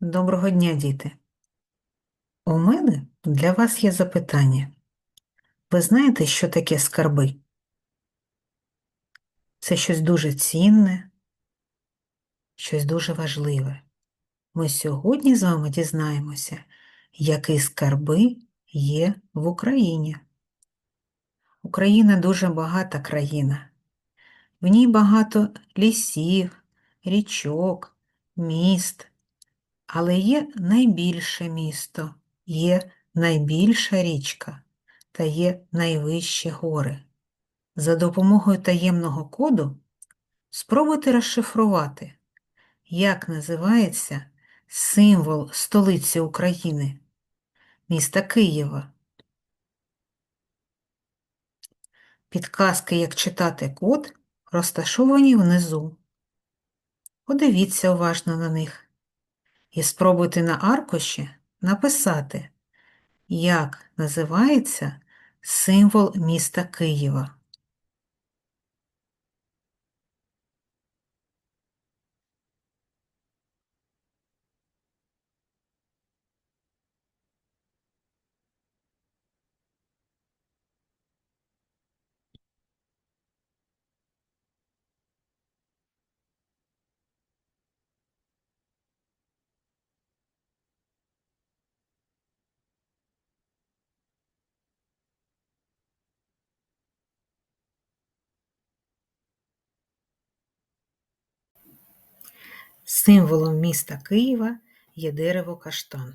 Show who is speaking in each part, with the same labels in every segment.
Speaker 1: Доброго дня, діти. У мене для вас є запитання. Ви знаєте, що таке скарби? Це щось дуже цінне, щось дуже важливе. Ми сьогодні з вами дізнаємося, які скарби є в Україні. Україна дуже багата країна. В ній багато лісів, річок, міст, але є найбільше місто, є найбільша річка та є найвищі гори. За допомогою таємного коду спробуйте розшифрувати, як називається символ столиці України, міста Києва. Підказки, як читати код, розташовані внизу. Подивіться уважно на них і спробуйте на аркуші написати, як називається символ міста Києва. Символом міста Києва є дерево каштан.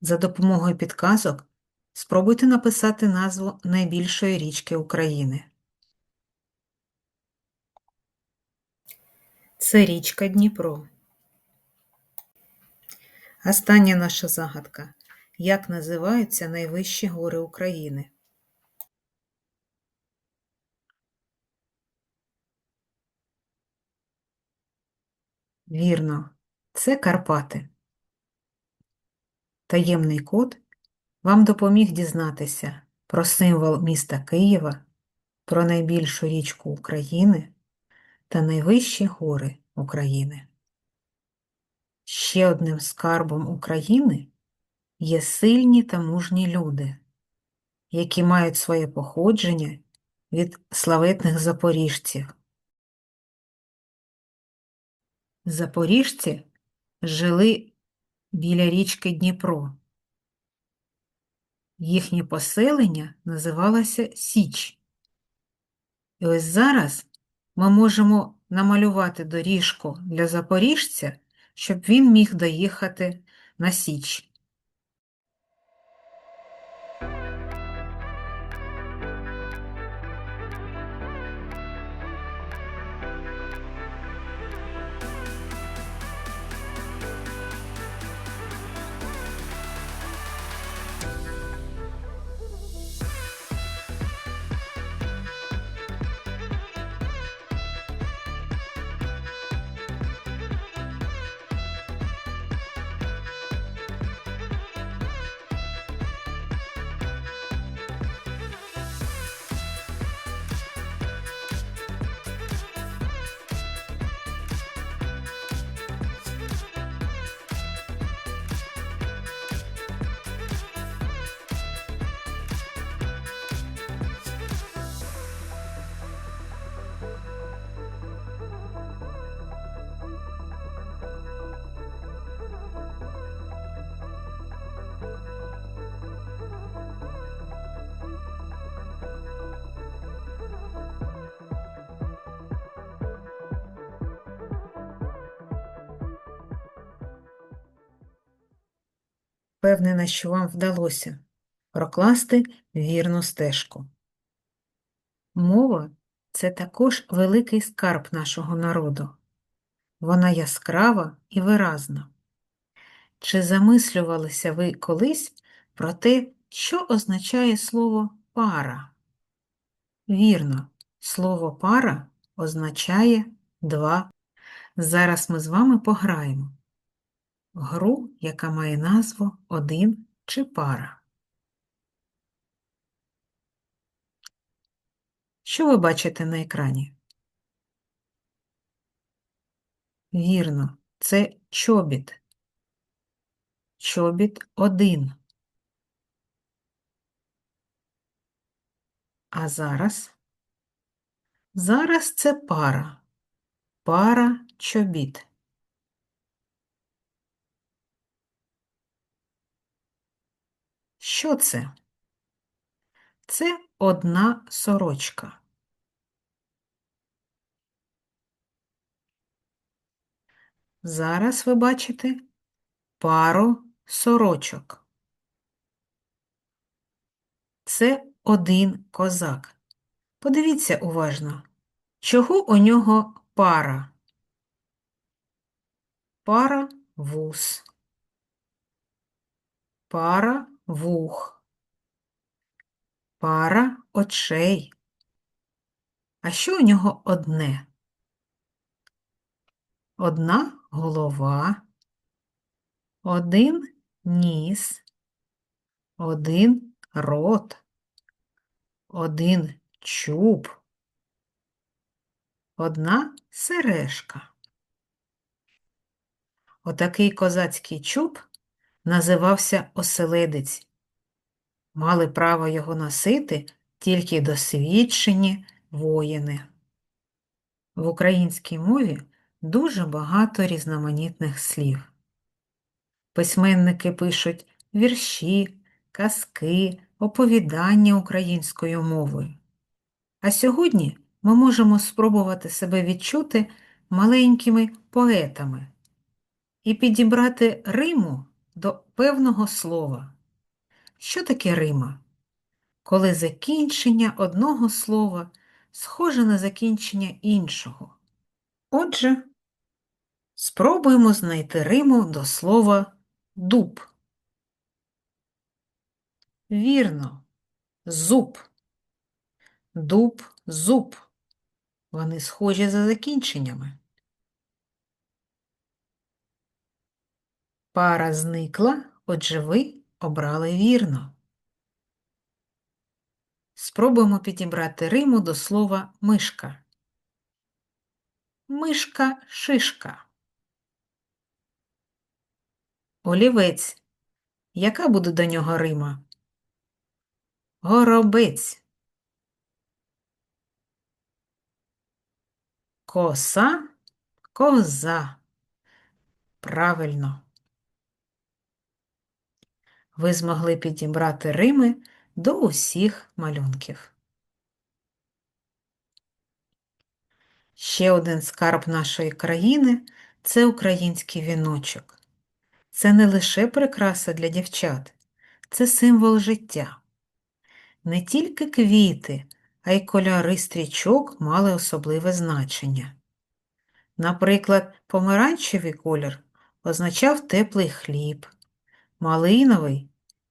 Speaker 1: За допомогою підказок спробуйте написати назву найбільшої річки України. Це річка Дніпро. Остання наша загадка. Як називаються найвищі гори України? Вірно, це Карпати. Таємний код вам допоміг дізнатися про символ міста Києва, про найбільшу річку України та найвищі гори України. Ще одним скарбом України є сильні та мужні люди, які мають своє походження від славетних запоріжців. Запоріжці жили біля річки Дніпро. Їхнє поселення називалося Січ. І ось зараз ми можемо намалювати доріжку для запоріжця, щоб він міг доїхати на Січ. Впевнена, що вам вдалося прокласти вірну стежку. Мова це також великий скарб нашого народу. Вона яскрава і виразна. Чи замислювалися ви колись про те, що означає слово пара? Вірно, слово пара означає два. Зараз ми з вами пограємо гру, яка має назву один чи пара. Що ви бачите на екрані? Вірно, це чобіт. Чобіт один. А зараз? Зараз це пара. Пара чобіт. Що це? Це одна сорочка. Зараз ви бачите пару сорочок. Це один козак. Подивіться уважно, чого у нього пара? Пара вус, пара вух, пара очей. А що у нього одне? Одна голова, один ніс, один рот, один чуб, одна сережка. Отакий козацький чуб називався оселедець. Мали право його носити тільки досвідчені воїни. В українській мові дуже багато різноманітних слів. Письменники пишуть вірші, казки, оповідання українською мовою. А сьогодні ми можемо спробувати себе відчути маленькими поетами і підібрати риму до певного слова. Що таке рима? Коли закінчення одного слова схоже на закінчення іншого. Отже, спробуємо знайти риму до слова дуб. Вірно, зуб. Дуб, зуб. Вони схожі за закінченнями. Пара зникла, отже ви обрали вірно. Спробуємо підібрати риму до слова мишка. Мишка шишка. Олівець. Яка буде до нього рима? Горобець. Коса, коза. Правильно. Ви змогли підібрати рими до усіх малюнків. Ще один скарб нашої країни це український віночок. Це не лише прикраса для дівчат, це символ життя. Не тільки квіти, а й кольори стрічок мали особливе значення. Наприклад, помаранчевий колір означав теплий хліб, малиновий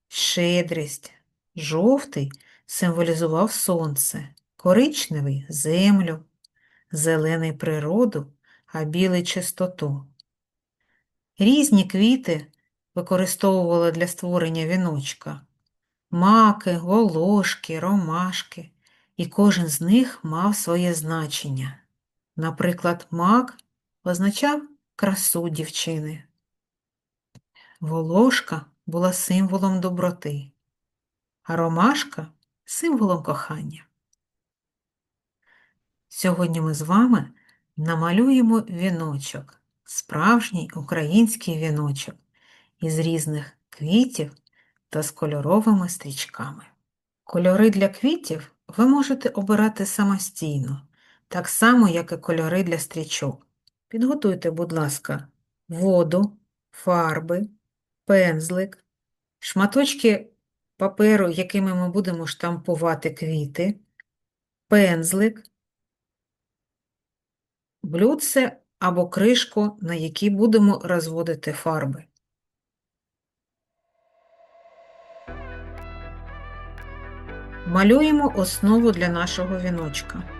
Speaker 1: щедрість, жовтий символізував сонце, коричневий землю, зелений природу, а білий чистоту. Різні квіти використовували для створення віночка маки, волошки, ромашки, і кожен з них мав своє значення. Наприклад, мак означав красу дівчини. Волошка була символом доброти, а ромашка символом кохання. Сьогодні ми з вами намалюємо віночок, справжній український віночок із різних квітів та з кольоровими стрічками. Кольори для квітів ви можете обирати самостійно, так само, як і кольори для стрічок. Підготуйте, будь ласка, воду, фарби, пензлик, шматочки паперу, якими ми будемо штампувати квіти, пензлик, блюдце або кришку, на якій будемо розводити фарби. Малюємо основу для нашого віночка.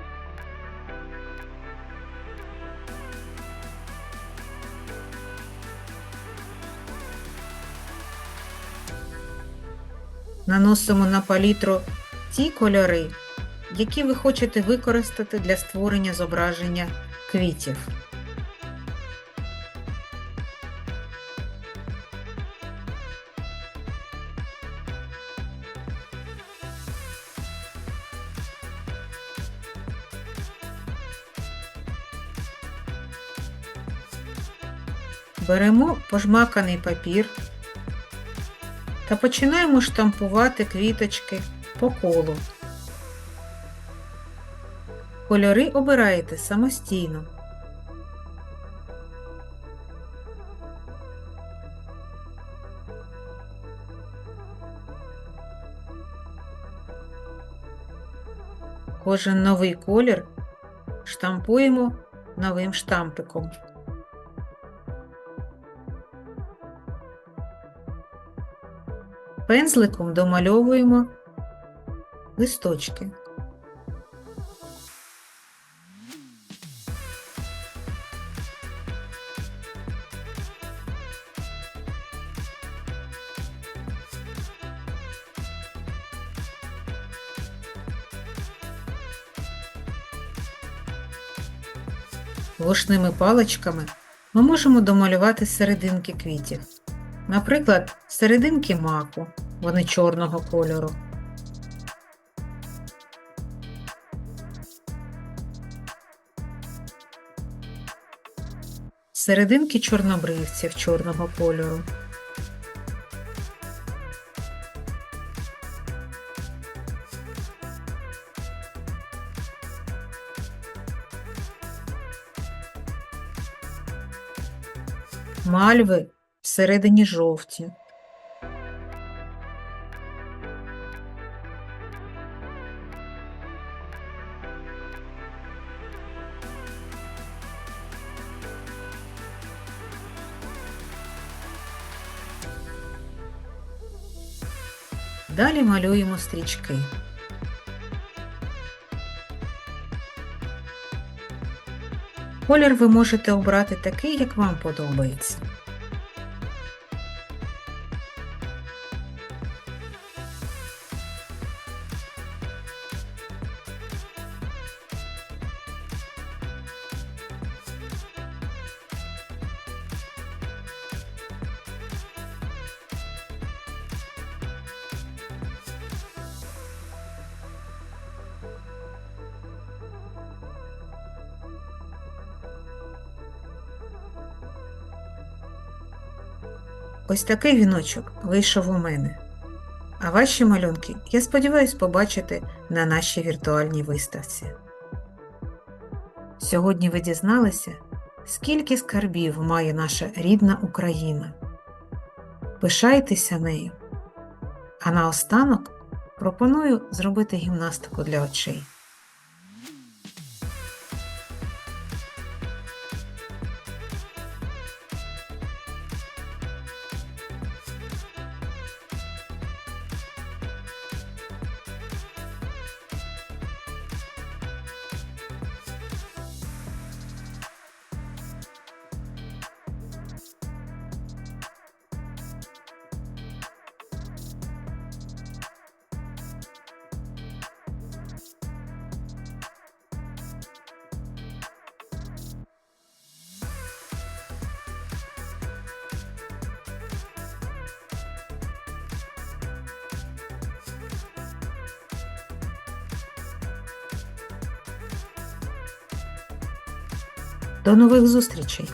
Speaker 1: Наносимо на палітру ті кольори, які ви хочете використати для створення зображення квітів. Беремо пожмаканий папір та починаємо штампувати квіточки по колу. Кольори обираєте самостійно. Кожен новий колір штампуємо новим штампиком. Пензликом домальовуємо листочки. Лушними паличками ми можемо домалювати серединки квітів. Наприклад, серединки маку, вони чорного кольору. Серединки чорнобривців чорного кольору. Мальви всередині жовті. Далі малюємо стрічки. Колір ви можете обрати такий, як вам подобається. Ось такий віночок вийшов у мене. А ваші малюнки, я сподіваюся, побачити на нашій віртуальній виставці. Сьогодні ви дізналися, скільки скарбів має наша рідна Україна. Пишайтеся нею. А наостанок пропоную зробити гімнастику для очей. До нових зустрічей!